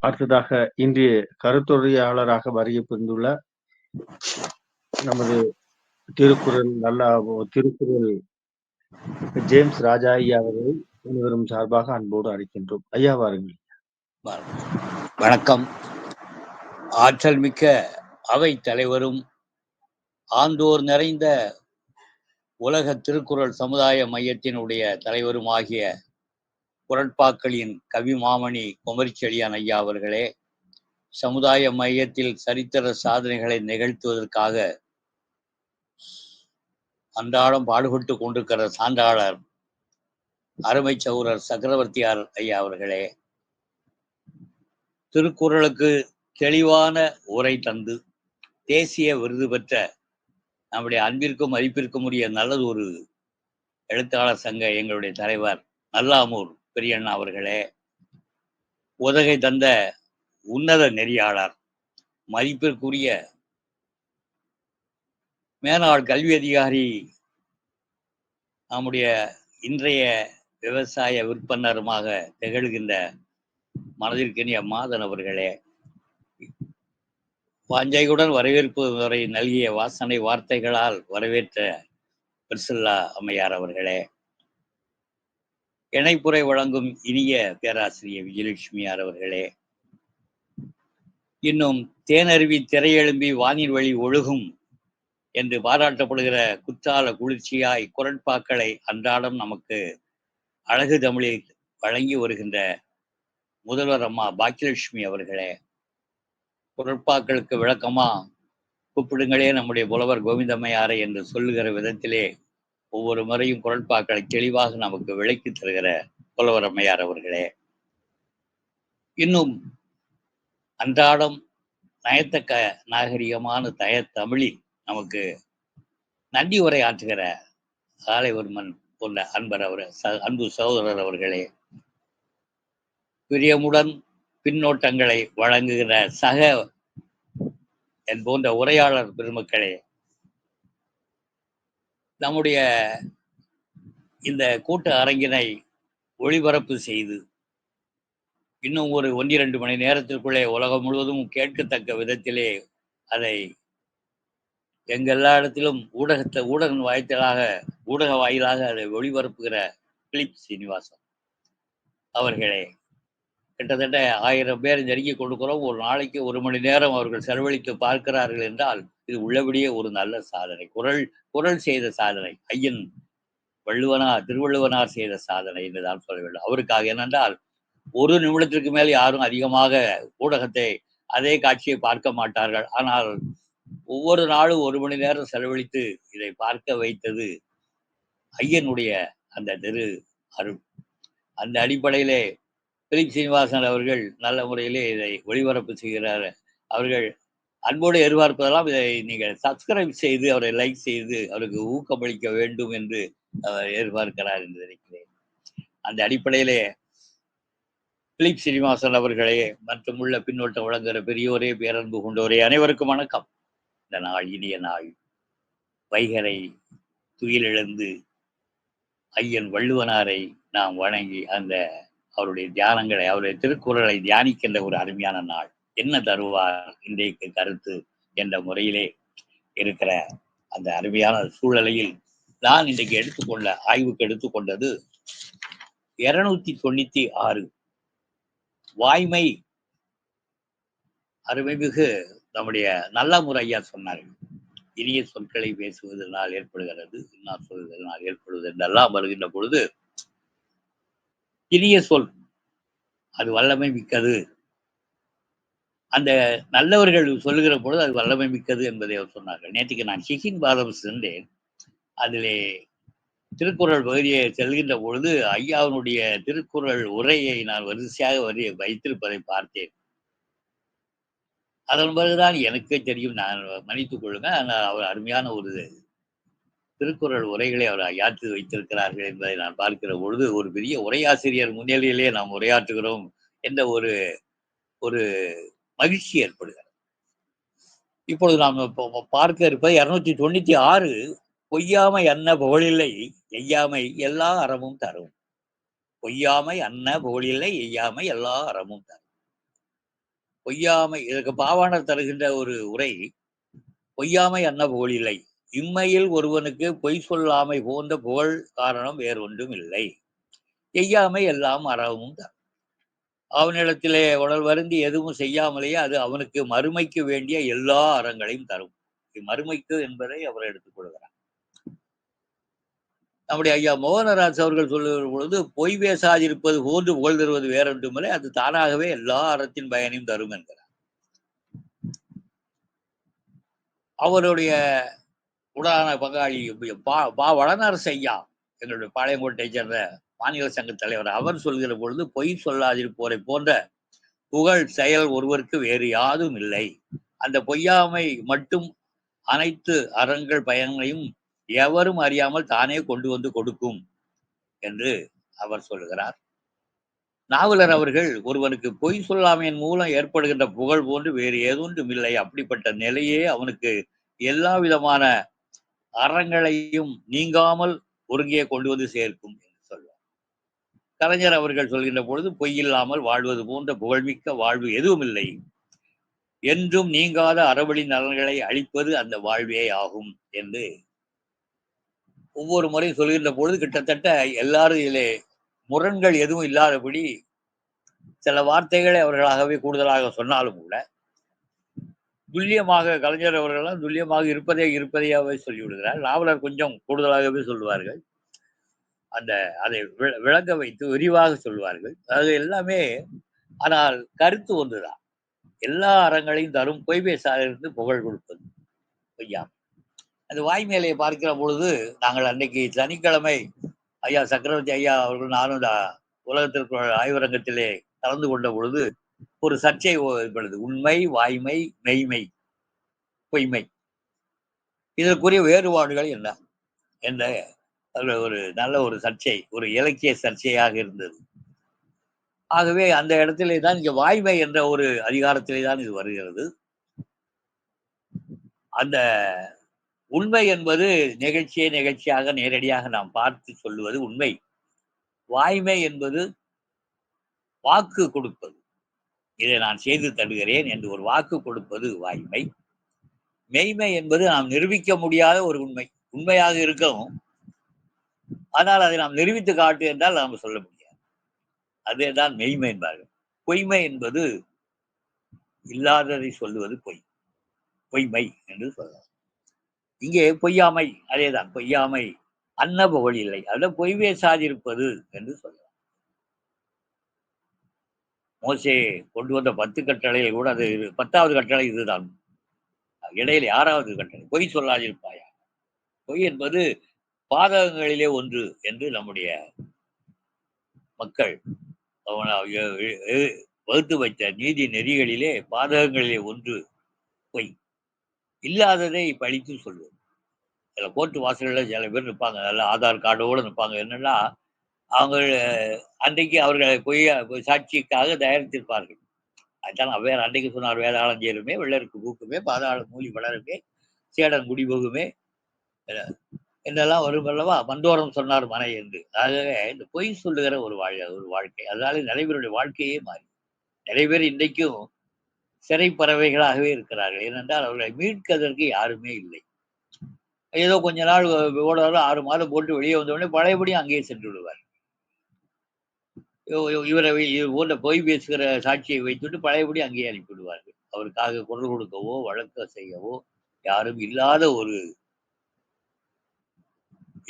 அடுத்ததாக இன்றைய கருத்துரையாளராக வருகை புரிந்துள்ள நமது திருக்குறள் நல்லா திருக்குறள் ஜேம்ஸ் ராஜா ஐயா அவர்களை அனைவரும் சார்பாக அன்போடு அழைக்கின்றோம். ஐயா வாருங்கள். வணக்கம். ஆற்றல் மிக்க அவை தலைவரும் ஆந்தோர் நிறைந்த உலக திருக்குறள் சமுதாய மையத்தினுடைய தலைவரும் ஆகிய குரட்பாக்களின் கவி மாமணி குமரிச்செழியான் ஐயா அவர்களே சமுதாய மையத்தில் சரித்திர சாதனைகளை நிகழ்த்துவதற்காக அன்றாடம் பாடுபட்டு கொண்டிருக்கிற சான்றாளர் அருமை சௌரர் சக்கரவர்த்தியார் ஐயா அவர்களே திருக்குறளுக்கு தெளிவான உரை தந்து தேசிய விருது பெற்ற நம்முடைய அன்பிற்கும் மதிப்பிற்கும் உரிய நல்லது ஒரு எழுத்தாளர் சங்க எங்களுடைய தலைவர் நல்லாமூர் பெரியண்ணா அவர்களே உதகை தந்த உன்னத நெறியாளர் மதிப்பிற்குரிய மேனாள் கல்வி அதிகாரி நம்முடைய இன்றைய விவசாய விற்பனருமாக திகழ்கின்ற மனதிற்கினிய மாதன் அவர்களே வாஞ்சையுடன் வரவேற்பு வரை நல்கிய வாசனை வார்த்தைகளால் வரவேற்ற பிரிசில்லா அம்மையார் அவர்களே இணைப்புரை வழங்கும் இனிய பேராசிரியர் விஜயலட்சுமியார் அவர்களே. இன்னும் தேனருவி திரையெழும்பி வானில் வழி ஒழுகும் என்று பாராட்டப்படுகிற குற்றால குளிர்ச்சியாய் குரட்பாக்களை அன்றாடம் நமக்கு அழகு தமிழில் வழங்கி வருகின்ற முதல்வர் அம்மா பாக்கியலட்சுமி அவர்களே. குரட்பாக்களுக்கு விளக்கமா கூப்பிடுங்களே நம்முடைய புலவர் கோவிந்தம்மையாரை என்று சொல்லுகிற விதத்திலே ஒவ்வொரு முறையும் குரட்பாக்களை தெளிவாக நமக்கு விளக்கி தருகிற புலவரம்மையார் அவர்களே. இன்னும் அன்றாடம் நயத்தக்க நாகரிகமான தய தமிழில் நமக்கு நன்றி உரை ஆற்றுகிற காலைவர்மன் போன்ற அன்பர் அவர் அன்பு சகோதரர் அவர்களே. பிரியமுடன் பின்னோட்டங்களை வழங்குகிற சக என் போன்ற உரையாளர் பெருமக்களே நம்முடைய இந்த கூட்ட அரங்கினை ஒளிபரப்பு செய்து இன்னும் ஒரு ஒன்றிரண்டு மணி நேரத்திற்குள்ளே உலகம் முழுவதும் கேட்கத்தக்க விதத்திலே அதை எங்க எல்லா இடத்திலும் ஊடகத்தை ஊடகம் வாய்த்தலாக ஊடக வாயிலாக அதை ஒளிபரப்புகிற பிலிப் சீனிவாசன் அவர்களே கிட்டத்தட்ட ஆயிரம் பேர் நெருங்கி கொடுக்கிறோம் ஒரு நாளைக்கு ஒரு மணி நேரம் அவர்கள் செலவழித்து பார்க்கிறார்கள் என்றால் இது உள்ளபடியே ஒரு நல்ல சாதனை. குரல் குரல் செய்த சாதனை. ஐயன் வள்ளுவனார் திருவள்ளுவனார் செய்த சாதனை என்று தான் சொல்ல வேண்டும். அவருக்காக என்னென்றால் ஒரு நிமிடத்திற்கு மேல் யாரும் அதிகமாக ஊடகத்தை அதே காட்சியை பார்க்க மாட்டார்கள். ஆனால் ஒவ்வொரு நாளும் ஒரு மணி நேரம் செலவழித்து இதை பார்க்க வைத்தது ஐயனுடைய அந்த திரு அருள். அந்த அடிப்படையிலே பிலிப் சீனிவாசன் அவர்கள் நல்ல முறையிலே இதை ஒளிபரப்பு செய்கிறார். அவர்கள் அன்போடு எதிர்பார்ப்பதெல்லாம் இதை நீங்கள் சப்ஸ்கிரைப் செய்து அவரை லைக் செய்து அவருக்கு ஊக்கமளிக்க வேண்டும் என்று அவர் எதிர்பார்க்கிறார் என்று நினைக்கிறேன். அந்த அடிப்படையிலே பிலிப் சீனிவாசன் அவர்களே மற்றும் உள்ள பின்னோட்டம் வழங்குகிற பெரியோரே பேரன்பு கொண்டோரே அனைவருக்கும் வணக்கம். இந்த நாள் இனிய நாள். வைகரை துயிலிழந்து ஐயன் வள்ளுவனாரை நாம் வணங்கி அந்த அவருடைய தியானங்களை அவருடைய திருக்குறளை தியானிக்கின்ற ஒரு அருமையான நாள். என்ன தருவார் இன்றைக்கு கருத்து என்ற முறையிலே இருக்கிற அந்த அருமையான சூழலையில் நான் இன்றைக்கு எடுத்துக்கொண்ட ஆய்வுக்கு எடுத்துக்கொண்டது இருநூத்தி தொண்ணூத்தி ஆறு. வாய்மை அருமைமிகு நம்முடைய நல்ல முறையா சொன்னார்கள் இனிய சொற்களை பேசுவதனால் ஏற்படுகிறது இன்னா சொல்வதனால் ஏற்படுவது என்றெல்லாம் வருகின்ற பொழுது இனிய சொல் அது வல்லமை மிக்கது. அந்த நல்லவர்கள் சொல்லுகிற பொழுது அது வல்லமை மிக்கது என்பதை அவர் சொன்னார்கள். நேற்றுக்கு நான் சிகின் பாதம் சென்றேன். அதிலே திருக்குறள் பகுதியை செல்கின்ற பொழுது ஐயாவினுடைய திருக்குறள் உரையை நான் வரிசையாக வரி வைத்திருப்பதை பார்த்தேன். அதன் பிறகுதான் எனக்கே தெரியும் நான் மன்னித்துக் கொள்ளுங்க ஆனால் அவர் அருமையான ஒரு திருக்குறள் உரைகளை அவர் யாத்து வைத்திருக்கிறார்கள் என்பதை நான் பார்க்கிற பொழுது ஒரு பெரிய உரையாசிரியர் முன்னிலையிலே நாம் உரையாற்றுகிறோம் என்ற ஒரு ஒரு மகிழ்ச்சி ஏற்படுகிறது. இப்பொழுது நாம் பார்க்க இருப்பது இருநூத்தி தொண்ணூத்தி ஆறு பொய்யாமை அன்ன புகழில்லை எய்யாமை எல்லா அறமும் தரும். பொய்யாமை அன்ன புகழில்லை எய்யாமை எல்லா அறமும் தரும். பொய்யாமை இதற்கு பாவாணர் தருகின்ற ஒரு உரை பொய்யாமை அன்ன புகழில்லை இம்மையில் ஒருவனுக்கு பொய் சொல்லாமை போன்ற புகழ் காரணம் வேறொன்றும் இல்லை. எய்யாமை எல்லாம் அறமும் தரும். அவனிடத்திலே உடல் வருந்தி எதுவும் செய்யாமலேயே அது அவனுக்கு மறுமைக்கு வேண்டிய எல்லா அறங்களையும் தரும். மறுமைக்கு என்பதை அவர் எடுத்துக்கொள்கிறார் நம்முடைய ஐயா மோகனராஜ் அவர்கள் சொல்லுகிற பொழுது பொய் பேசாதிருப்பது போன்று புகழ் தருவது வேறொன்றுமில்லை அது தானாகவே எல்லா அறத்தின் பயனையும் தரும் என்கிறார். அவருடைய உடான பங்காளி பா பா வளனரசு ஐயா எங்களுடைய பாளையங்கோட்டை சேர்ந்த மாநில சங்க தலைவர் அவர் சொல்கிற பொழுது பொய் சொல்லாதிருப்போரை போன்ற புகழ் செயல் ஒருவருக்கு வேறு யாதும் இல்லை. அந்த பொய்யாமை மட்டும் அனைத்து அறங்கள் பயன்களையும் எவரும் அறியாமல் தானே கொண்டு வந்து கொடுக்கும் என்று அவர் சொல்லுகிறார் நாவலர் அவர்கள் ஒருவனுக்கு பொய் சொல்லாமையின் மூலம் ஏற்படுகின்ற புகழ் போன்று வேறு ஏதொன்றும் இல்லை. அப்படிப்பட்ட நிலையே அவனுக்கு எல்லா விதமான அறங்களையும் நீங்காமல் ஒருங்கே கொண்டு வந்து சேர்க்கும். கலைஞர் அவர்கள் சொல்கின்ற பொழுது பொய் இல்லாமல் வாழ்வது போன்ற புகழ்மிக்க வாழ்வு எதுவும் இல்லை என்றும் நீங்காத அறவழி நலன்களை அளிப்பது அந்த வாழ்வே ஆகும் என்று ஒவ்வொரு முறையும் சொல்கின்ற பொழுது கிட்டத்தட்ட எல்லாரும் இதிலே முரண்கள் எதுவும் இல்லாதபடி சில வார்த்தைகளை அவர்களாகவே கூடுதலாக சொன்னாலும் கூட துல்லியமாக கலைஞர் அவர்கள்லாம் துல்லியமாக இருப்பதே இருப்பதையாகவே சொல்லிவிடுகிறார். நாவலர் கொஞ்சம் கூடுதலாகவே சொல்லுவார்கள். அந்த அதை விளங்க வைத்து விரிவாக சொல்வார்கள். அது எல்லாமே ஆனால் கருத்து ஒன்றுதான். எல்லா அறங்களையும் தரும் பொய்பேசாலிருந்து புகழ் கொடுப்பது. ஐயா அந்த வாய்மேலையை பார்க்கிற பொழுது நாங்கள் அன்னைக்கு சனிக்கிழமை ஐயா சக்கரவர்த்தி ஐயா அவர்கள் நானும் உலகத்திற்கு ஆய்வரங்கத்திலே கலந்து கொண்ட பொழுது ஒரு சர்ச்சை ஏற்படுது. உண்மை வாய்மை மெய்மை பொய்மை. இதற்குரிய வேறுபாடுகள் என்ன? என்ற ஒரு ஒரு நல்ல ஒரு சர்ச்சை ஒரு இலக்கிய சர்ச்சையாக இருந்தது. ஆகவே அந்த இடத்திலே தான் இங்கே வாய்மை என்ற ஒரு அதிகாரத்திலே தான் இது வருகிறது. அந்த உண்மை என்பது நிகழ்ச்சியை நிகழ்ச்சியாக நேரடியாக நாம் பார்த்து சொல்லுவது உண்மை. வாய்மை என்பது வாக்கு கொடுப்பது. இதை நான் செய்து தருகிறேன் என்று ஒரு வாக்கு கொடுப்பது வாய்மை. மெய்மை என்பது நாம் நிரூபிக்க முடியாத ஒரு உண்மை. உண்மையாக இருக்கவும் ஆனால் அதை நாம் நிரூபித்து காட்டு என்றால் நாம் சொல்ல முடியாது. அதே தான் மெய்மை என்பார்கள். பொய்மை என்பது இல்லாததை சொல்லுவது பொய். பொய்மை என்று சொல்லலாம். இங்கே பொய்யாமை அதேதான் பொய்யாமை. அன்ன புகழ் இல்லை அத பொய்வே சாதிருப்பது என்று சொல்லலாம். மோசே கொண்டு வந்த பத்து கட்டளையில் கூட அது பத்தாவது கட்டளை இதுதான். இடையில ஆறாவது கட்டளை பொய் சொல்லாதிருப்பாயா? பொய் என்பது பாதகங்களிலே ஒன்று என்று நம்முடைய மக்கள் வகுத்து வைத்த நீதி நெறிகளிலே பாதகங்களிலே ஒன்று பொய். இல்லாததை பழித்து சொல்லுவோம் சில கோர்ட்டு வாசல்ல சில பேர் நிற்பாங்க. நல்ல ஆதார் கார்டோடு நிற்பாங்க. என்னன்னா அவங்க அன்றைக்கு அவர்களை பொய்யா பொய் சாட்சிக்காக தயாரித்திருப்பார்கள். அதுதான் அவர் அன்றைக்கு சொன்னார் வேதாளஞ்சேருமே வெள்ளருக்கு பூக்குமே பாதாளம் மூலி வளருமே சேடன் குடிபோகுமே என்றெல்லாம் என்னெல்லாம் வரும் அல்லவா மந்தோரம் சொன்னார் மனை என்று. ஆகவே இந்த பொய் சொல்லுகிற ஒரு வாழ் ஒரு வாழ்க்கை. அதனால நிறைய பேருடைய வாழ்க்கையே மாறி. நிறைய பேர் இன்றைக்கும் சிறை பறவைகளாகவே இருக்கிறார்கள். ஏனென்றால் அவர்களை மீட்கதற்கு யாருமே இல்லை. ஏதோ கொஞ்ச நாள் ஓடுறாரோ ஆறு மாதம் போட்டு வெளியே வந்த உடனே பழையபடி அங்கேயே சென்று விடுவார். இவரை வை- இது போன்ற பொய் பேசுகிற சாட்சியை வைத்துட்டு பழையபடி அங்கேயே அனுப்பிவிடுவார்கள். அவருக்காக குரல் கொடுக்கவோ வழக்க செய்யவோ யாரும் இல்லாத ஒரு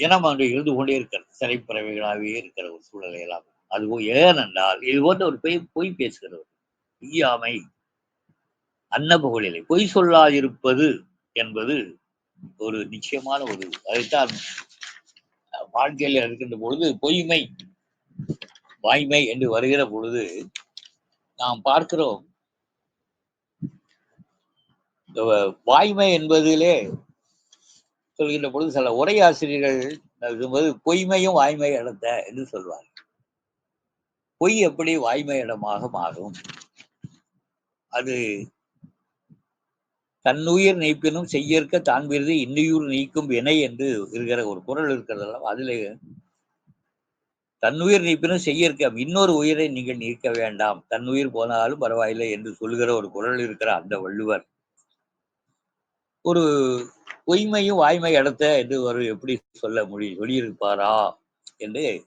இனம் அங்கு இருந்து கொண்டே இருக்கிறது. சிறைப்பறவைகளாகவே இருக்கிற ஒரு சூழலை எல்லாம். அது ஏனென்றால் இது போன்ற ஒரு பொய் பொய் பேசுகிறவர். பொய்யாமை. அன்ன புகழிலை பொய் சொல்லாதிருப்பது என்பது ஒரு நிச்சயமான ஒரு அதைத்தான் வாழ்க்கையில் வாழ்க்கையில இருக்கின்ற பொழுது பொய்மை வாய்மை என்று வருகிற பொழுது நாம் பார்க்கிறோம். வாய்மை என்பதிலே சொல்கின்ற பொழுது சில உரையாசிரியர்கள் எழுதும்போது பொய்மையும் வாய்மை இடத்த என்று சொல்வார் பொய் எப்படி வாய்மை இடமாக மாறும்? அது தன்னுயிர் நீப்பினும் செய்யற்க தான் விருது இன்னுயிர் நீக்கும் வினை என்று இருக்கிற ஒரு குரல் இருக்கிறதெல்லாம் அதில் தன்னுயிர் நீப்பினும் செய்யற்க இன்னொரு உயிரை நீங்கள் நீக்க வேண்டாம். தன்னுயிர் போனாலும் பரவாயில்லை என்று சொல்லுகிற ஒரு குரல் இருக்கிற அந்த வள்ளுவர். ஒரு பொய்மையும் வாய்மை இடத்த என்று ஒரு எப்படி சொல்ல முடியும்? சொல்லியிருப்பாரா? என்று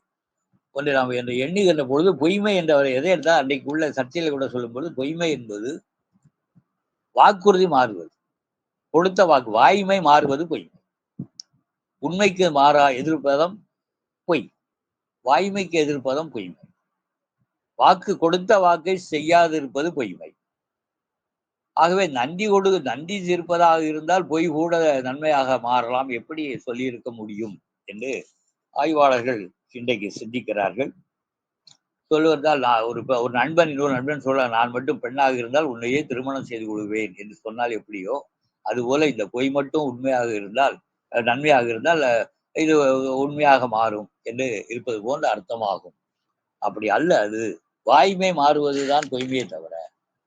ஒன்று நாம் என்று எண்ணுகின்ற பொழுது பொய்மை என்றவர் எதை எடுத்தால் அன்றைக்கு உள்ள சர்ச்சையில் கூட சொல்லும் பொழுது பொய்மை என்பது வாக்குறுதி மாறுவது. கொடுத்த வாக்கு வாய்மை மாறுவது பொய். உண்மைக்கு மாறா எதிர்ப்பதம் பொய். வாய்மைக்கு எதிர்ப்பதம் பொய்மை. வாக்கு கொடுத்த வாக்கை செய்யாதிருப்பது பொய்மை. ஆகவே நந்தி கொடு நந்தி இருப்பதாக இருந்தால் பொய் கூட நன்மையாக மாறலாம். எப்படி சொல்லியிருக்க முடியும் என்று ஆய்வாளர்கள் இன்றைக்கு சிந்திக்கிறார்கள். சொல்லுவதால் நான் ஒரு ஒரு நண்பன் இன்னொரு நண்பன் சொல்ல நான் மட்டும் பெண்ணாக இருந்தால் உன்னையே திருமணம் செய்து கொள்வேன் என்று சொன்னால் எப்படியோ அதுபோல இந்த பொய் மட்டும் உண்மையாக இருந்தால் நன்மையாக இருந்தால் இது உண்மையாக மாறும் என்று இருப்பது போன்ற அர்த்தமாகும். அப்படி அல்ல அது வாய்மை மாறுவதுதான் பொய்மையே தவிர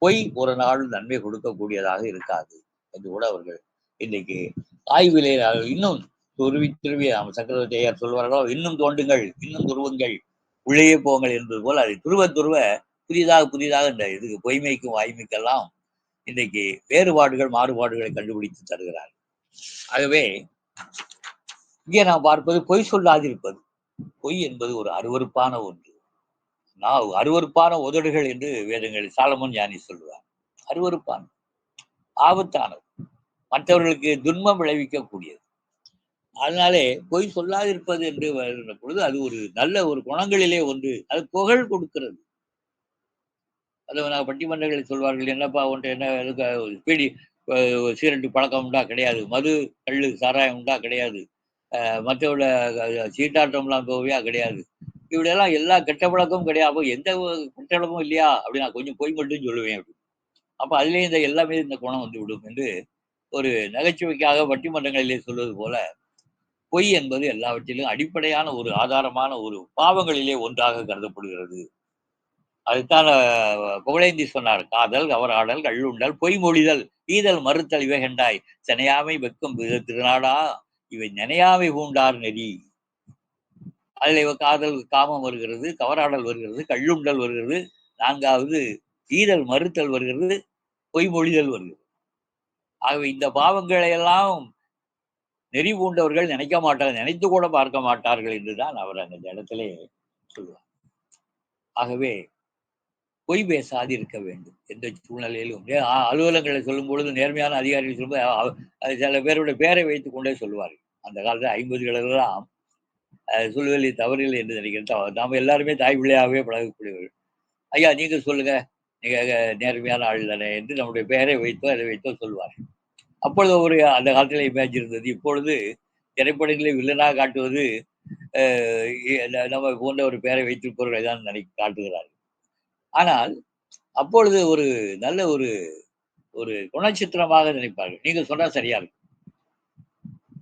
பொய் ஒரு நாளும் நன்மை கொடுக்கக்கூடியதாக இருக்காது என்று கூட அவர்கள் இன்னைக்கு ஆய்விலே இன்னும் துருவி துருவி நாம் சக்கரவர்த்தியார் சொல்வார்களோ இன்னும் தோண்டுங்கள் இன்னும் துருவுங்கள் உள்ளேயே போங்கள் என்பது போல் அதை துருவ துருவ புதிதாக புதிதாக இந்த இதுக்கு பொய்மைக்கும் வாய்மைக்கெல்லாம் இன்னைக்கு வேறுபாடுகள் மாறுபாடுகளை கண்டுபிடித்து தருகிறார். ஆகவே இங்கே நாம் பார்ப்பது பொய் சொல்லாதிருப்பது. பொய் என்பது ஒரு அருவருப்பான ஒன்று. நான் அருவருப்பான உதடுகள் என்று வேதங்களில் சாலமன் ஞானி சொல்லுவார். அருவருப்பான ஆபத்தானது. மற்றவர்களுக்கு துன்பம் விளைவிக்கக்கூடியது. அதனாலே பொய் சொல்லாதிருப்பது என்று வருகிற பொழுது அது ஒரு நல்ல ஒரு குணங்களிலே ஒன்று அது புகழ் கொடுக்கிறது. அது நான் பட்டிமன்றங்களில் சொல்வார்கள் என்னப்பா ஒன்று என்ன பீடி சீரண்டு சீரட்டு பழக்கம் உண்டா? கிடையாது. மது கள்ளு சாராயம் உண்டா? கிடையாது. மற்றவர்கள சீட்டாட்டம்லாம் போவியா? கிடையாது. இப்படியெல்லாம் எல்லா கெட்ட பழக்கமும் கிடையாது. அப்போ எந்த ஒரு கெட்ட பழக்கமும் இல்லையா? அப்படி நான் கொஞ்சம் பொய் மட்டும் சொல்லுவேன் அப்படி. அப்போ அதுலேயே இந்த எல்லாமே இந்த குணம் வந்து விடும் என்று ஒரு நகைச்சுவைக்காக பட்டிமன்றங்களிலே சொல்வது போல பொய் என்பது எல்லாவற்றிலும் அடிப்படையான ஒரு ஆதாரமான ஒரு பாவங்களிலே ஒன்றாக கருதப்படுகிறது. அதுதான் புகழேந்தி சொன்னார் காதல் கவராடல் கள்ளுண்டல் பொய் மொழிதல் ஈதல் மறுத்தல் இவைகண்டாய் செனையாமை வெக்கம் திருநாடா இவை நினையாமை பூண்டார் நெறி. அதில் இவ காதல் காமம் வருகிறது கவராடல் வருகிறது கள்ளுண்டல் வருகிறது நான்காவது ஈரல் மறுத்தல் வருகிறது பொய்மொழிதல் வருகிறது. ஆகவே இந்த பாவங்களை எல்லாம் நெறி பூண்டவர்கள் நினைக்க மாட்டார்கள் நினைத்து கூட பார்க்க மாட்டார்கள் என்றுதான் அவர் அந்த இடத்திலே சொல்லுவார். ஆகவே பொய் பேசாது இருக்க வேண்டும் எந்த சூழ்நிலையிலும் நே- அலுவலகங்களை சொல்லும் பொழுது நேர்மையான அதிகாரிகள் சொல்லும்போது சில பேருடைய பேரை வைத்துக் கொண்டே சொல்லுவார்கள். அந்த காலத்துல ஐம்பதுகளெல்லாம் சொல்லுவதில் தவறில்லை என்று நினைக்கிறேன். நாம் நாம எல்லாருமே தாய் பிள்ளையாகவே பழகக்கூடியவர்கள். ஐயா நீங்கள் சொல்லுங்க. நீங்க நேர்மையான ஆள் தானே என்று நம்முடைய பெயரை வைத்தோ அதை வைத்தோ சொல்வார். அப்பொழுது ஒரு அந்த காலத்தில் இமேஜ் இருந்தது. இப்பொழுது திரைப்படங்களை வில்லனாக காட்டுவது நம்ம போன்ற ஒரு பெயரை வைத்திருப்பவர்களை தான் நினை காட்டுகிறார்கள். ஆனால் அப்பொழுது ஒரு நல்ல ஒரு ஒரு குணச்சித்திரமாக நினைப்பார்கள். நீங்க சொன்னால் சரியா இருக்கும்.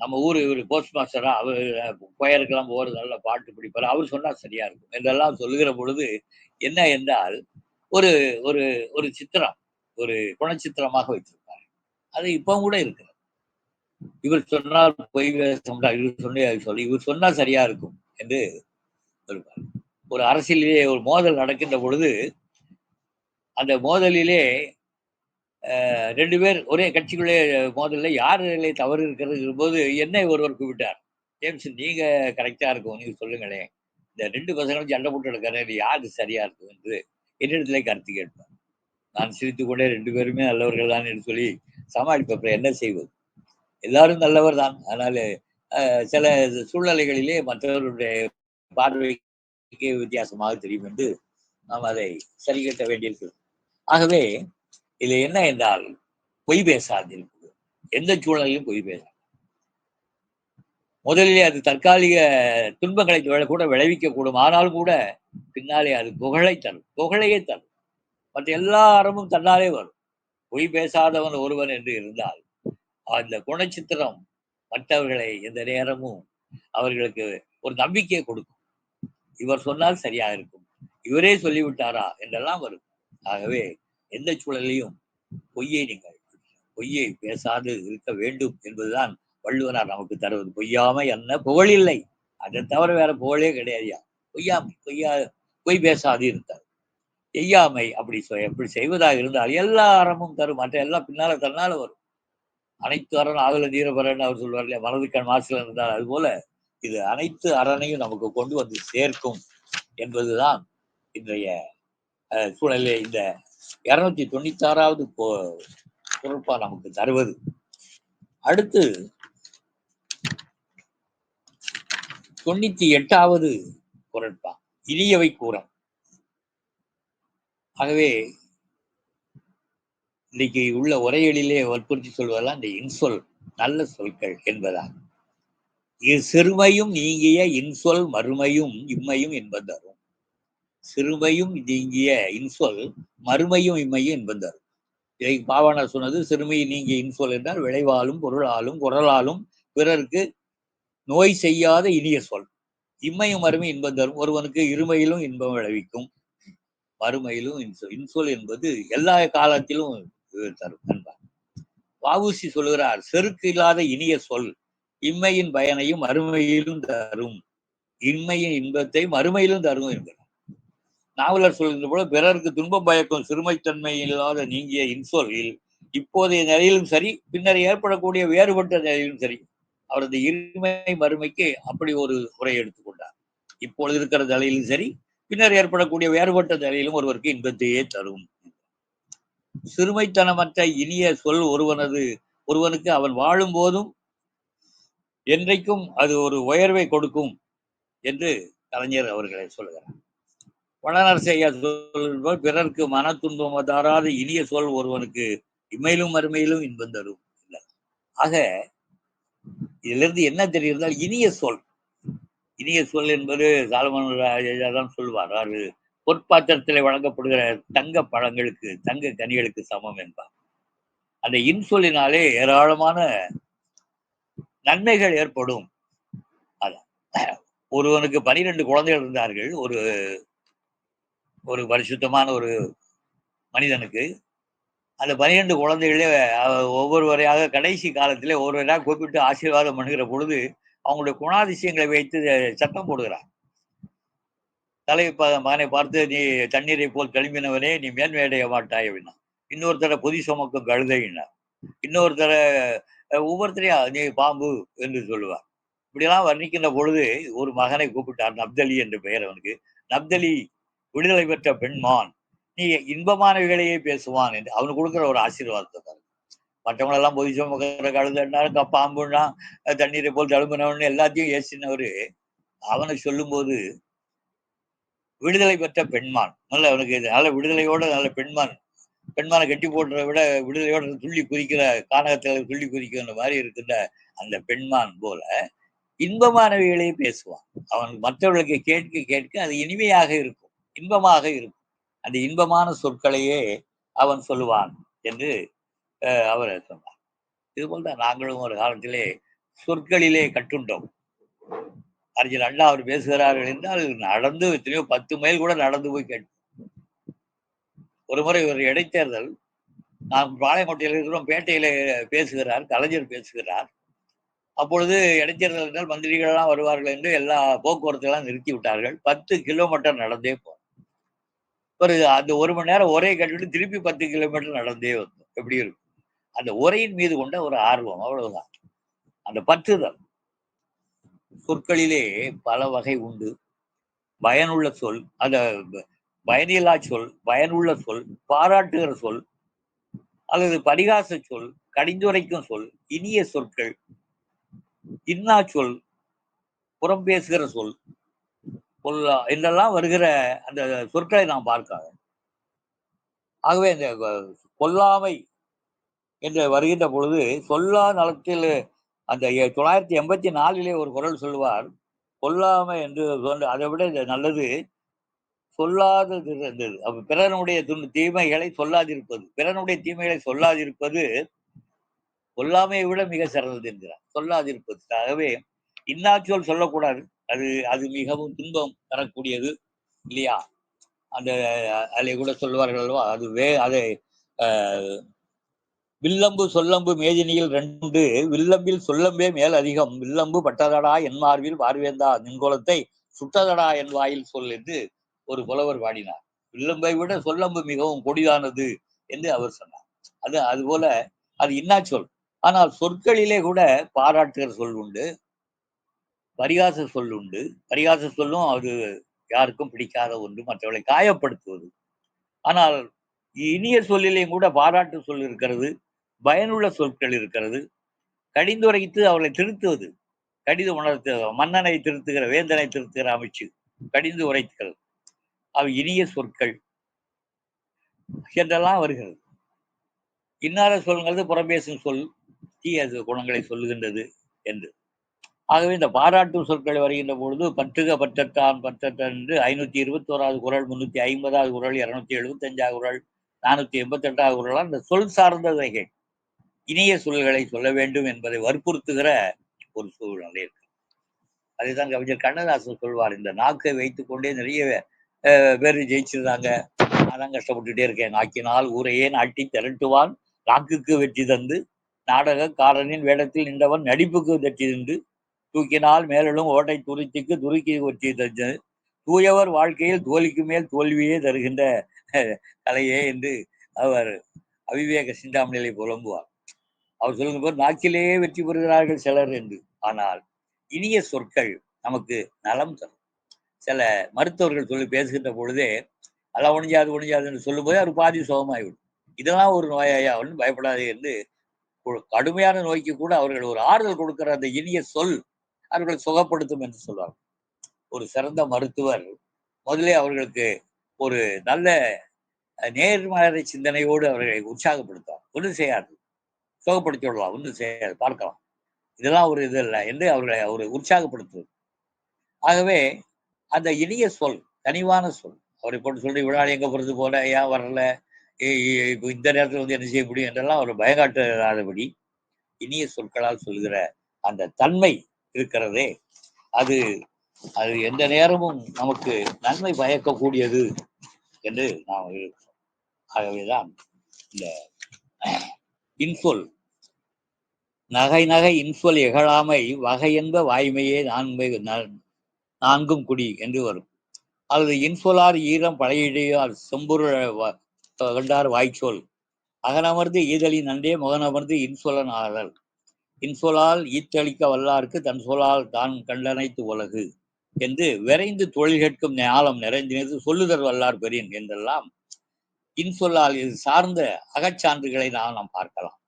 நம்ம ஊர் இவர் போஸ்ட் மாஸ்டரா அவர் கோயருக்கெல்லாம் போகிறது நல்ல பாட்டு பிடிப்பார். அவர் சொன்னால் சரியா இருக்கும். என்றெல்லாம் சொல்லுகிற பொழுது என்ன என்றால் ஒரு ஒரு ஒரு சித்திரம் ஒரு குணச்சித்திரமாக வைத்திருப்பார். அது இப்போ கூட இருக்கிறது. இவர் சொன்னால் பொய் வேசம்டா இவர் சொன்னே சொல்லி இவர் சொன்னால் சரியா இருக்கும் என்று சொல்லுவார். ஒரு அரசியலிலே ஒரு மோதல் நடக்கின்ற பொழுது அந்த மோதலிலே ரெண்டு பேர் ஒரே கட்சிக்குள்ளே மோதல்ல யாருலே தவறு இருக்கிறது போது என்னை ஒருவர் கூப்பிட்டார். ஜேம்ஸ் நீங்க கரெக்டா இருக்கும் நீங்க சொல்லுங்களேன் இந்த ரெண்டு பசங்களும் சண்டை போட்டு எடுக்கிறாரு யாரு சரியா இருக்கும்? என்று என்னிடத்துல கருத்து கேட்பார். நான் சிரித்து கொண்டே ரெண்டு பேருமே நல்லவர்கள் தான் என்று சொல்லி சமாளிப்பேன் என்ன செய்வது? எல்லாரும் நல்லவர் தான். அதனால சில சூழ்நிலைகளிலே மற்றவர்களுடைய பார்வைக்கு வித்தியாசமாக தெரியும் என்று நாம் அதை சரி வேண்டியிருக்கிறோம் ஆகவே இதுல என்ன என்றால் பொய் பேசாதிருப்பது. எந்த சூழ்நிலையிலும் பொய் பேச. முதலிலே அது தற்காலிக துன்பங்களை கூட விளைவிக்க கூடும் ஆனாலும் கூட பின்னாலே அது புகழை தரும். புகழையே தரும். மற்ற எல்லா அறமும் தன்னாலே வரும். பொய் பேசாதவன் ஒருவன் என்று இருந்தால் அந்த குணச்சித்திரம் மற்றவர்களை எந்த நேரமும் அவர்களுக்கு ஒரு நம்பிக்கையை கொடுக்கும். இவர் சொன்னால் சரியா இருக்கும். இவரே சொல்லிவிட்டாரா என்றெல்லாம் வரும். ஆகவே எந்த சூழலையும் பொய்யை நீங்கள் பொய்யை பேசாது இருக்க வேண்டும் என்பதுதான் வள்ளுவனார் நமக்கு தருவது. பொய்யாமை என்ன? புகழ் இல்லை. அதை தவிர வேற புகழே கிடையாதுயா? பொய்யாமை பொய்யா பொய் பேசாது இருந்தார் செய்யாமை அப்படி சொ- செய்வதாக இருந்தால் எல்லா அறமும் தரும். மற்ற எல்லாம் பின்னால தன்னால வரும். அனைத்து அரண் ஆகல தீரபரன் அவர் சொல்வார் இல்லையா? மனதுக்கண் மாசில் இருந்தால் அது போல இது அனைத்து அரணையும் நமக்கு கொண்டு வந்து சேர்க்கும் என்பதுதான் இன்றைய அஹ், இந்த இருநூத்தி தொண்ணூத்தி ஆறாவது பொருட்பா நமக்கு தருவது. அடுத்து தொண்ணூத்தி எட்டாவது குரல்பா இனியவை கூறம் ஆகவே இன்னைக்கு உள்ள உரையலிலே வற்புறுத்தி சொல்வதெல்லாம் இந்த இன்சொல் நல்ல சொற்கள் என்பதாகும். இது சிறுமையும் நீங்கிய இன்சொல் மறுமையும் இம்மையும் என்பதரும் சிறுமையும் நீங்கிய இன்சொல் மறுமையும் இம்மையும் என்பதரும் இதை பாவாணர் சொன்னது சிறுமையை நீங்கிய இன்சொல் என்றால் விளைவாலும் பொருளாலும் குரலாலும் பிறருக்கு நோய் செய்யாத இனிய சொல். இம்மையும் மறுமை இன்பம் தரும் ஒருவனுக்கு இருமையிலும் இன்பம் விளைவிக்கும். மறுமையிலும் இன்சொல். இன்சொல் என்பது எல்லா காலத்திலும் தரும் என்பார். வாவூசி சொல்லுகிறார் செருக்கு இல்லாத இனிய சொல் இம்மையின் பயனையும் மறுமையிலும் தரும். இன்மையின் இன்பத்தை மறுமையிலும் தரும் என்கிறார் நாவலர் சொல்கின்ற போல பிறருக்கு துன்பம் பயக்கும் சிறுமைத்தன்மை இல்லாத நீங்கிய இன்சொலில் இப்போதைய நிலையிலும் சரி பின்னர் ஏற்படக்கூடிய வேறுபட்ட நிலையிலும் சரி அவரது இருமை மறுமைக்கு அப்படி ஒரு உரை எடுத்துக்கொண்டார் இப்பொழுது இருக்கிற நிலையிலும் சரி பின்னர் ஏற்படக்கூடிய வேறுபட்ட நிலையிலும் ஒருவருக்கு இன்பத்தையே தரும். சிறுமைத்தனமற்ற இனிய சொல் ஒருவனது ஒருவனுக்கு அவன் வாழும் போதும் என்றைக்கும் அது ஒரு உயர்வை கொடுக்கும் என்று கலைஞர் அவர்களை சொல்கிறார். வளனரசையா சொல்லும்போது பிறருக்கு மன துன்பம் தாராத இனிய சொல் ஒருவனுக்கு இம்மையிலும் மறுமையிலும் இன்பம் தரும். ஆக இதிலிருந்து என்ன தெரிகிறதால் இனிய சொல். இனிய சொல் என்பது சாலமன் தான் சொல்வார். அது பொற்பாத்திரத்தில் வழங்கப்படுகிற தங்க பழங்களுக்கு தங்க கனிகளுக்கு சமம் என்பார். அந்த இன்சொல்லினாலே ஏராளமான நன்மைகள் ஏற்படும். அதான். ஒருவனுக்கு பனிரெண்டு குழந்தைகள் இருந்தார்கள். ஒரு ஒரு பரிசுத்தமான ஒரு மனிதனுக்கு. அந்த பனிரெண்டு குழந்தைகளே ஒவ்வொருவரையாக கடைசி காலத்திலே ஒருவராக கூப்பிட்டு ஆசீர்வாதம் பண்ணுகிற பொழுது அவங்களுடைய குணாதிசயங்களை வைத்து சத்தம் போடுகிறார். தலை ப- மகனை பார்த்து நீ தண்ணீரை போல் தெளிம்பினவனே நீ மேன்மையடைய மாட்டாய் அப்படின்னா இன்னொருத்தரை பொதி சுமக்கும் கழுதைன்னார் இன்னொருத்தரை ஒவ்வொருத்தரையும் ஒவ்வொருத்தரையா நீ பாம்பு என்று சொல்லுவார். இப்படிலாம் வர்ணிக்கின்ற பொழுது ஒரு மகனை கூப்பிட்டார் நப்தலி என்று பெயர் அவனுக்கு. நப்தலி விடுதலை பெற்ற பெண்மான். நீ இன்பமானவைகளையே பேசுவான் என்று அவனுக்கு கொடுக்குற ஒரு ஆசீர்வாதத்தை தரு மற்றவங்களெல்லாம் பொதி சுமக்கிற கழுதன்னா பாம்புன்னா தண்ணீரை போல் தழும்பினவன் எல்லாத்தையும் ஏசினவரு அவனை சொல்லும்போது விடுதலை பெற்ற பெண்மான். நல்ல அவனுக்கு இது நல்ல விடுதலையோட நல்ல பெண்மான். பெண்மானை கட்டி போடுறத விட விடுதலையோட துள்ளி குறிக்கிற கானகத்தில் துள்ளி குறிக்கிற மாதிரி இருக்கின்ற அந்த பெண்மான் போல இன்பமானவைகளையே பேசுவான். அவன் மற்றவர்களுக்கு கேட்க கேட்க அது இனிமையாக இருக்கும். இன்பமாக இருக்கும். அந்த இன்பமான சொற்களையே அவன் சொல்லுவான் என்று அஹ், அவர் சொன்னார். இதுபோல் தான் நாங்களும் ஒரு காலத்திலே சொற்களிலே கட்டுண்டோம் அறிஞர் அண்ணா அவர் பேசுகிறார்கள் என்றால் நடந்து எத்தனையோ பத்து மைல் கூட நடந்து போய் கேட்போம். ஒரு முறை ஒரு இடைத்தேர்தல் நாம் பாளையங்கோட்டையில் இருக்கிறோம் பேட்டையில பேசுகிறார் கலைஞர் பேசுகிறார். அப்பொழுது இடைத்தேர்தல் என்றால் மந்திரிகள் எல்லாம் வருவார்கள் என்று எல்லா போக்குவரத்து எல்லாம் நிறுத்தி விட்டார்கள் பத்து கிலோமீட்டர் நடந்தே போகும் ஒரு அந்த ஒரு மணி நேரம் ஒரே கட்டிட்டு திருப்பி பத்து கிலோமீட்டர் நடந்தே வந்தோம் எப்படி இருக்கும்? அந்த உரையின் மீது கொண்ட ஒரு ஆர்வம் அவ்வளவுதான். அந்த பற்றுதல். சொற்களிலே பல வகை உண்டு. பயனுள்ள சொல் அந்த பயனில்லா சொல் பயனுள்ள சொல் பாராட்டுகிற சொல் அல்லது பரிகாச சொல் கடிந்துரைக்கும் சொல் இனிய சொற்கள் இன்னா சொல் புறம் பேசுகிற சொல் பொல்லா என்றெல்லாம் வருகிற அந்த சொற்களை நாம் பார்க்காத. ஆகவே இந்த கொல்லாமை என்று வருகின்ற பொழுது சொல்லா நலத்தில் அந்த தொள்ளாயிரத்தி எண்பத்தி நாலிலே ஒரு குரல் சொல்லுவார். கொல்லாமை என்று சொன்ன அதை விட இது நல்லது. சொல்லாதது இருந்தது அப்போ பிறனுடைய துன் தீமைகளை சொல்லாதிருப்பது. பிறனுடைய தீமைகளை சொல்லாதிருப்பது கொல்லாமையை விட மிக சிறந்தது என்கிறார். சொல்லாதிருப்பது. ஆகவே இன்னாச்சொல் சொல்லக்கூடாது. அது அது மிகவும் துன்பம் தரக்கூடியது இல்லையா? அந்த அதில் கூட சொல்வார்கள் அல்லவா? அது வே அதை ஆஹ், வில்லம்பு சொல்லம்பு மேதினியில் ரெண்டு வில்லம்பில் சொல்லம்பே மேல் அதிகம். வில்லம்பு பட்டதடா என் மார்பில் பார்வேந்தா நின்கோலத்தை சுட்டதடா என் வாயில் சொல் என்று ஒரு புலவர் பாடினார். வில்லம்பை விட சொல்லம்பு மிகவும் கொடிதானது என்று அவர் சொன்னார். அது அதுபோல அது இன்னா சொல். ஆனால் சொற்களிலே கூட பாராட்டுகிற சொல் உண்டு. பரிகாச சொல் உண்டு. பரிகாச சொல்லும் அது யாருக்கும் பிடிக்காத ஒன்று மற்றவர்களை காயப்படுத்துவது. ஆனால் இனிய சொல்லிலேயும் கூட பாராட்டு சொல் இருக்கிறது பயனுள்ள சொற்கள் இருக்கிறது. கடிந்துரைத்து அவர்களை திருத்துவது கடிதம் உணர்த்து மன்னனை திருத்துகிற வேந்தனை திருத்துகிற அமைச்சு கடிந்து உரைத்துகிறது அவை இனிய சொற்கள் என்றெல்லாம் வருகிறது. இன்னார சொல்கிறது புறம்பேசும் சொல் தீய குணங்களை சொல்லுகின்றது என்று. ஆகவே இந்த பாராட்டு சொற்கள் வருகின்ற பொழுது பற்றுக பற்றத்தான் பற்றத்தான் என்று ஐநூத்தி இருபத்தி ஓராவது குரல் முன்னூத்தி ஐம்பதாவது குரல் இருநூத்தி எழுபத்தி அஞ்சாவது குரல் நானூத்தி எண்பத்தி எட்டாவது குரல் இந்த சொல் சார்ந்தவைகள் இனிய சொல்களை சொல்ல வேண்டும் என்பதை வற்புறுத்துகிற ஒரு சூழ்நிலை இருக்கு. அதுதான் கவிஞர் கண்ணதாசன் சொல்வார் இந்த நாக்கை வைத்துக்கொண்டே நிறைய அஹ், பேர் ஜெயிச்சிருந்தாங்க. நான் கஷ்டப்பட்டுட்டே இருக்கேன். நாக்கினால் ஊரையே நாட்டி திரட்டுவான். நாக்குக்கு வெற்றி தந்து நாடகக்காரனின் வேடத்தில் நின்றவன் நடிப்புக்கு வெற்றி தந்து தூக்கினால் மேலும் ஓட்டை துருத்திக்கு துருக்கி ஒற்றி தந்து தூயவர் வாழ்க்கையில் தோல்விக்கு மேல் தோல்வியே தருகின்ற கலையே என்று அவர் அவிவேக சிந்தாமணியை புலம்புவார். அவர் சொல்லுங்க போது நாக்கிலேயே வெற்றி பெறுகிறார்கள் சிலர் என்று. ஆனால் இனிய சொற்கள் நமக்கு நலம் தரும். சில மருத்துவர்கள் சொல்லி பேசுகின்ற பொழுதே அதெல்லாம் ஒழிஞ்சாது ஒழிஞ்சாது என்று சொல்லும்போது அவர் பாதி சுகமாகிவிடும். இதெல்லாம் ஒரு நோயாயா ஒன்றும் பயப்படாது என்று கடுமையான நோய்க்கு கூட அவர்கள் ஒரு ஆறுதல் கொடுக்கிற அந்த இனிய சொல் அவர்களை சுகப்படுத்தும் என்று சொல்வார் ஒரு சிறந்த மருத்துவர் முதலே அவர்களுக்கு ஒரு நல்ல நேர்மறை சிந்தனையோடு அவர்களை உற்சாகப்படுத்தார் ஒன்றும் செய்யாது. சுகப்படுத்தி விடலாம். ஒன்றும் செய்யாது. பார்க்கலாம். இதெல்லாம் ஒரு இது இல்லை என்று அவர்களை அவர் உற்சாகப்படுத்துவது ஆகவே அந்த இனிய சொல் கனிவான சொல் அவரை போட்டு சொல்லி விழாடி எங்க போறது போல? ஏன் வரல? இப்போ இந்த நேரத்தில் வந்து என்ன செய்ய முடியும்? என்றெல்லாம் அவர் பயங்காட்டாதபடி இனிய சொற்களால் சொல்கிற அந்த தன்மை இருக்கிறதே. அது அது எந்த நேரமும் நமக்கு நன்மை பயக்கக்கூடியது என்று நாம் இருக்கிறோம் ஆகவேதான் இந்த இன்சொல் நகை நகை இன்சொல் எகழாமை என்ப வாய்மையே நான்மை நான்கும் குடி என்று வரும். அல்லது இன்சொலார் ஈரம் பழையிடையார் செம்பொருள் வ- கண்டார் வாய்ச்சொல். அகனமர்ந்து ஈதலின் நன்றே முகனமர்ந்து இன்சொலன் ஆதல். இன்சொலால் ஈத்தளிக்க வல்லார்க்கு தன் சொலால் தான் கண்டனைத்து உலகு என்று விரைந்து தொழில் கேட்கும் ஞாலம் நிறைந்தினது சொல்லுதல் வல்லார் பெரியன் என்றெல்லாம் இன்சொல்லால் இது சார்ந்த அகச்சான்றுகளை நாம் நாம் பார்க்கலாம்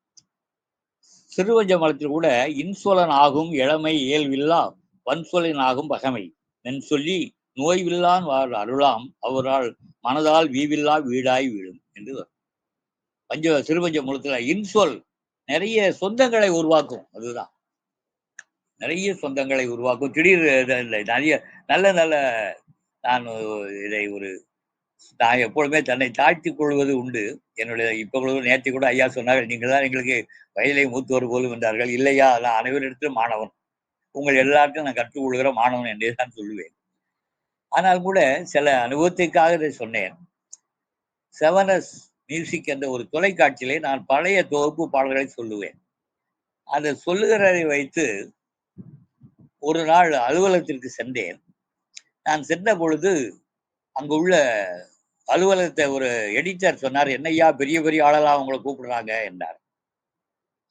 சிறுவஞ்ச மலத்தில் கூட இன்சொலன் ஆகும் இளமை இயல்வில்லா வன்சொலின் ஆகும் பகமை என் சொல்லி நோய்வில்லான் வார் அருளாம் அவரால் மனதால் வீவில்லா வீடாய் வீழும் என்று வரும். பஞ்ச சிறுபஞ்ச மூலத்தில் இன்சொல் நிறைய சொந்தங்களை உருவாக்கும். அதுதான். நிறைய சொந்தங்களை உருவாக்கும். திடீர் இல்லை. நிறைய நல்ல நல்ல நான் இதை ஒரு நான் எப்பொழுதுமே தன்னை தாழ்த்தி கொள்வது உண்டு. என்னுடைய இப்ப கூட நேற்று கூட ஐயா சொன்னார்கள் நீங்கள் தான் எங்களுக்கு வயதிலே மூத்தோர் போலும் என்றார்கள். இல்லையா? நான் அனைவரிடத்திலும் மாணவன். உங்கள் எல்லாருக்கும் நான் கற்றுக் கொள்கிற மாணவன் என்றே தான் சொல்லுவேன். ஆனால் கூட சில அனுபவத்துக்காக சொன்னேன். செவனஸ் மியூசிக் என்ற ஒரு தொலைக்காட்சியிலே நான் பழைய தொகுப்பு பாடல்களை சொல்லுவேன். அதை சொல்லுகிறதை வைத்து ஒரு நாள் அலுவலகத்திற்கு சென்றேன். நான் சென்ற பொழுது அங்கு உள்ள அலுவலகத்தை ஒரு எடிட்டர் சொன்னார் என்னையா பெரிய பெரிய ஆளெல்லாம் அவங்கள கூப்பிடுறாங்க என்றார்.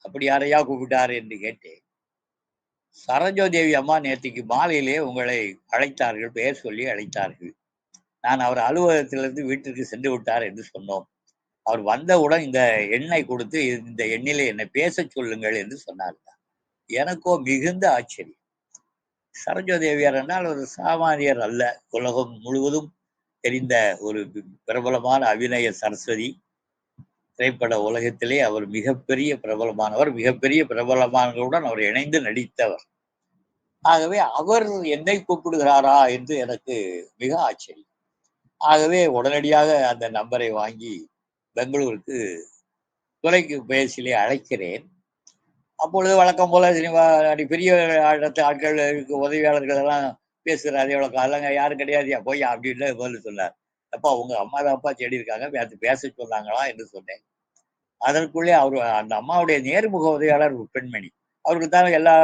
அப்படி யாரையா கூப்பிட்டார்? என்று கேட்டேன். சரஞ்சோதேவி அம்மா நேற்றுக்கு மாலையிலே உங்களை அழைத்தார்கள் பெயர் சொல்லி அழைத்தார்கள். நான் அவர் அலுவலகத்திலிருந்து வீட்டிற்கு சென்று விட்டார் என்று சொன்னோம். அவர் வந்தவுடன் இந்த எண்ணை கொடுத்து இந்த எண்ணிலே என்னை பேச சொல்லுங்கள் என்று சொன்னார். எனக்கோ மிகுந்த ஆச்சரியம். சரஞ்சோதேவியார் என்றால் ஒரு சாமானியர் அல்ல. உலகம் முழுவதும் தெரிந்த ஒரு பிரபலமான அபிநய சரஸ்வதி. திரைப்பட உலகத்திலே அவர் மிகப்பெரிய பிரபலமானவர். மிகப்பெரிய பிரபலமானவர்களுடன் அவர் இணைந்து நடித்தவர். ஆகவே அவர் என்னை கூப்பிடுகிறாரா என்று எனக்கு மிக ஆச்சரியம். ஆகவே உடனடியாக அந்த நம்பரை வாங்கி பெங்களூருக்கு துறைக்கு பேசிலே அழைக்கிறேன். அப்பொழுது வழக்கம் போல சினிமா நடி பெரிய இடத்து ஆட்கள் இருக்கு, உதவியாளர்கள் எல்லாம் பேசுகிறாரு எவ்வளோ காலங்க யாரும் கிடையாதுயா போய் அப்படின்னு பதில் சொன்னார். அப்பா உங்க அம்மா தான் அப்பா தேடி இருக்காங்க. நேத்து பேச சொன்னாங்களா? என்று சொன்னேன். அதற்குள்ளே அவர் அந்த அம்மாவுடைய நேர்முக உதவியாளர் ஒரு பெண்மணி. அவருக்கு தான் எல்லா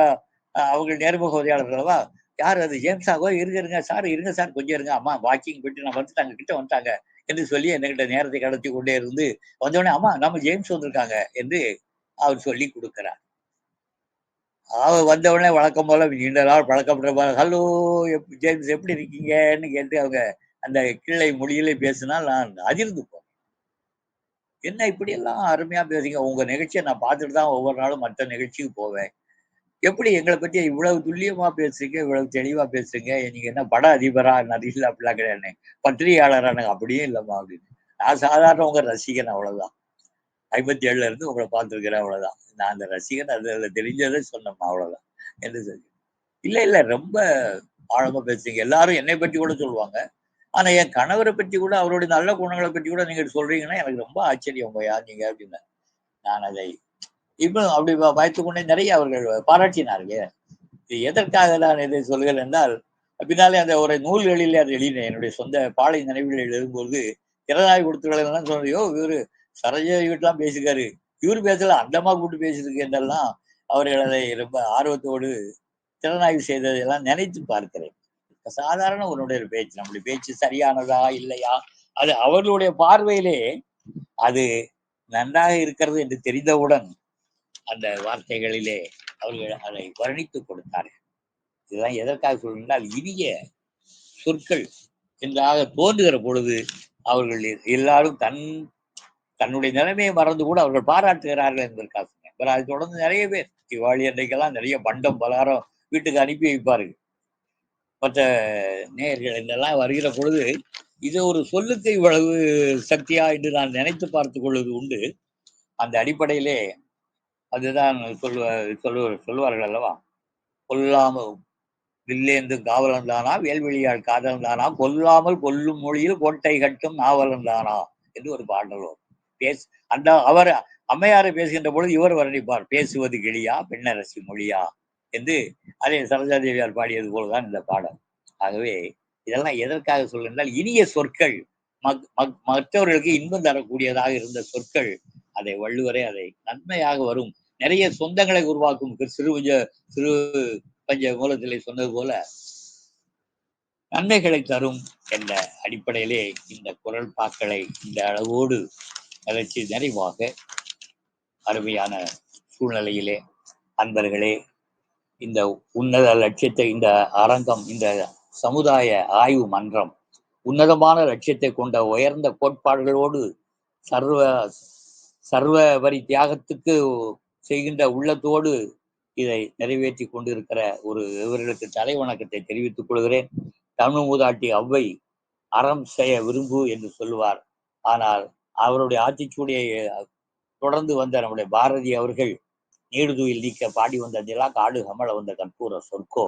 அவங்க நேர்முக உதவியாளர்களவா யார் அது? ஜேம்ஸாகோ இருங்க இருங்க சார் இருங்க சார் கொஞ்சம் இருங்க. அம்மா வாக்கிங் போயிட்டு நான் வந்துட்டாங்க கிட்ட வந்துட்டாங்க. என்று சொல்லி என்கிட்ட நேரத்தை கடத்தி கொண்டே இருந்து வந்தோடனே அம்மா நம்ம ஜேம்ஸ் வந்திருக்காங்க என்று அவர் சொல்லி கொடுக்கிறார். அவர் வந்த உடனே வழக்கம் போல நீண்ட நாள் பழக்கப்படுற போல ஹலோ ஜேம்ஸ் எப்படி இருக்கீங்கன்னு கேட்டு அவங்க அந்த கீழே மொழியிலே பேசினால் நான் அதிர்ந்து போனேன் என்ன இப்படி எல்லாம் அருமையா பேசுங்க உங்க நிகழ்ச்சியை நான் பார்த்துட்டு தான் ஒவ்வொரு நாளும் மற்ற நிகழ்ச்சிக்கு போவேன். எப்படி எங்களை பத்தி இவ்வளவு துல்லியமா பேசுறீங்க இவ்வளவு தெளிவா பேசுறீங்க? நீங்க என்ன பட அதிபரா நதிகள் அப்படிலாம் கிடையாது. பத்திரிகையாளரான அப்படியே இல்லம்மா அப்படின்னு. நான் சாதாரண உங்க ரசிகன் அவ்வளவுதான். ஐம்பத்தி ஏழுல இருந்து உங்களை பார்த்துருக்கிறேன் அவ்வளவுதான். நான் அந்த ரசிகன் அதுல தெரிஞ்சதை சொன்னோம்மா அவ்வளவுதான். என்று சொல்லி இல்ல இல்ல ரொம்ப ஆழமா பேசுறீங்க. எல்லாரும் என்னை பற்றி கூட சொல்லுவாங்க. ஆனா என் கணவரை பற்றி கூட அவருடைய நல்ல குணங்களை பற்றி கூட நீங்க சொல்றீங்கன்னா எனக்கு ரொம்ப ஆச்சரியம் உங்க யார் நீங்க அப்படின்னு. நான் அதை இப்போ அப்படி வாய்த்து கொண்டே நிறைய அவர்கள் பாராட்டினார்கள். இது எதற்காக நான் இதை சொல்கிறேன் என்றால் பின்னாலே அந்த ஒரு நூல்களிலே அது எழுதினேன். என்னுடைய சொந்த பாலை நினைவுகள் எழுதும்போது திறனாய் கொடுத்துள்ளதெல்லாம் சொல்றியோ இவரு சரோஜா வீட்டுலாம் இவர் பேசல அந்தமா கூப்பிட்டு பேசியிருக்கு என்றெல்லாம் அவர்கள் அதை ரொம்ப ஆர்வத்தோடு திறனாய்வு செய்ததெல்லாம் நினைத்து பார்க்கிறேன். சாதாரண உன்னுடைய பேச்சு நம்முடைய பேச்சு சரியானதா இல்லையா? அது அவர்களுடைய பார்வையிலே அது நன்றாக இருக்கிறது என்று தெரிந்தவுடன் அந்த வார்த்தைகளிலே அவர்கள் அதை வர்ணித்து கொடுத்தார்கள். இதெல்லாம் எதற்காக சொல்லுங்கள் இனிய சொற்கள் என்றாக தோன்றுகிற பொழுது அவர்கள் எல்லாரும் தன் தன்னுடைய நிலைமையை மறந்து கூட அவர்கள் பாராட்டுகிறார்கள் என்பதற்காக சொன்னேன். அதை தொடர்ந்து நிறைய பேர் திவாளி அன்றைக்கெல்லாம் நிறைய பண்டம் பலாரம் வீட்டுக்கு அனுப்பி வைப்பார்கள். மற்ற நேயர்கள் என்றெல்லாம் வருகிற பொழுது இது ஒரு சொல்லுக்கு இவ்வளவு சக்தியா என்று நான் நினைத்து பார்த்து கொள்வது உண்டு. அந்த அடிப்படையிலே அதுதான் சொல்லுவ சொல்லுவ சொல்லுவார்கள் அல்லவா? கொல்லாமல் வில்லேந்து காவலன் தானா வேல்வெளியாள் காதலன் தானா கொல்லாமல் கொல்லும் மொழியில் கோட்டை கட்டும் நாவலன் தானா என்று ஒரு பாடல் வரும். அந்த அவர் அம்மையாரை பேசுகின்ற பொழுது இவர் வர்ணிப்பார். பேசுவது கிளியா பெண்ணரசி மொழியா? என்று அதே சரஜாதேவியார் பாடியது போலதான் இந்த பாடல். ஆகவே இதெல்லாம் எதற்காக சொல்லுங்கள் இனிய சொற்கள் மக் மற்றவர்களுக்கு இன்பம் தரக்கூடியதாக இருந்த சொற்கள் அதை வள்ளுவரே அதை நன்மையாக வரும். நிறைய சொந்தங்களை உருவாக்கும் சிறு பஞ்ச சிறு பஞ்ச மூலத்திலே சொன்னது போல நன்மைகளை தரும் என்ற அடிப்படையிலே இந்த குரல் பாக்களை இந்த அளவோடு நிகழ்ச்சி நிறைவாக அருமையான சூழ்நிலையிலே அன்பர்களே இந்த உன்னத லட்சியத்தை இந்த அரங்கம் இந்த சமுதாய ஆய்வு மன்றம் உன்னதமான லட்சியத்தை கொண்ட உயர்ந்த கோட்பாடுகளோடு சர்வ சர்வ வரி தியாகத்துக்கு செய்கின்ற உள்ளத்தோடு இதை நிறைவேற்றி கொண்டிருக்கிற ஒரு இவர்களுக்கு தலை வணக்கத்தை தெரிவித்துக் கொள்கிறேன். தமிழ் மூதாட்டி அவ்வை அறம் செய்ய விரும்பு என்று சொல்லுவார். ஆனால் அவருடைய ஆட்சிச்சூடியை தொடர்ந்து வந்த நம்முடைய பாரதி அவர்கள் நீடுதுயில் நீக்க பாடி வந்த நிலா காடு கமல வந்த கற்பூர சொற்கோ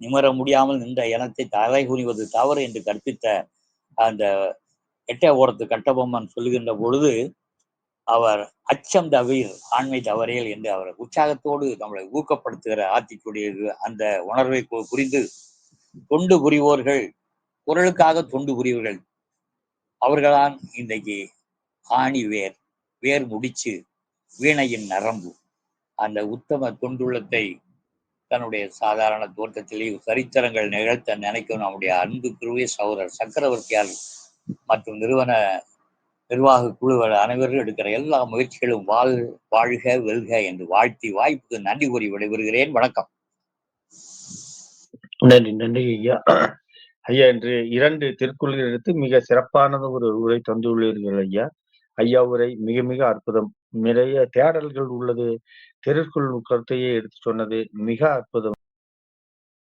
நிமர முடியாமல் நின்ற இனத்தை தலை குனிவது தவறு என்று கற்பித்த அந்த எட்ட ஓரத்து கட்டபொம்மன் சொல்லுகின்ற பொழுது அவர் அச்சம் தவிர் ஆண்மை தவறியல் என்று அவர் உற்சாகத்தோடு நம்மளை ஊக்கப்படுத்துகிற ஆத்திக்குடியது அந்த உணர்வை புரிந்து தொண்டு புரிவோர்கள் குரலுக்காக தொண்டு புரிவர்கள். அவர்களான் இன்றைக்கு ஆணி வேர் வேர் முடிச்சு வீணையின் நரம்பு அந்த உத்தம தொண்டுள்ளத்தை தன்னுடைய சாதாரண தோட்டத்திலே சரித்திரங்கள் நிகழ்த்த நினைக்கும் நம்முடைய அன்புக்குரிய சௌரர் சக்கரவர்த்தியார் மற்றும் நிறுவன நிர்வாக குழுவர் அனைவரும் எடுக்கிற எல்லா முயற்சிகளும் வாழ் வாழ்க வெல்க என்று வாழ்த்தி வாய்ப்புக்கு நன்றி கூறி விடைபெறுகிறேன். வணக்கம். நன்றி நன்றி ஐயா. ஐயா என்று இரண்டு திருக்குறள் எடுத்து மிக சிறப்பானது ஒரு உரை தந்துள்ளீர்கள் ஐயா. ஐயா உரை மிக மிக அற்புதம். நிறைய தேடல்கள் உள்ளது. திருக்குறள் கருத்தையே எடுத்து சொன்னது மிக அற்புதம்.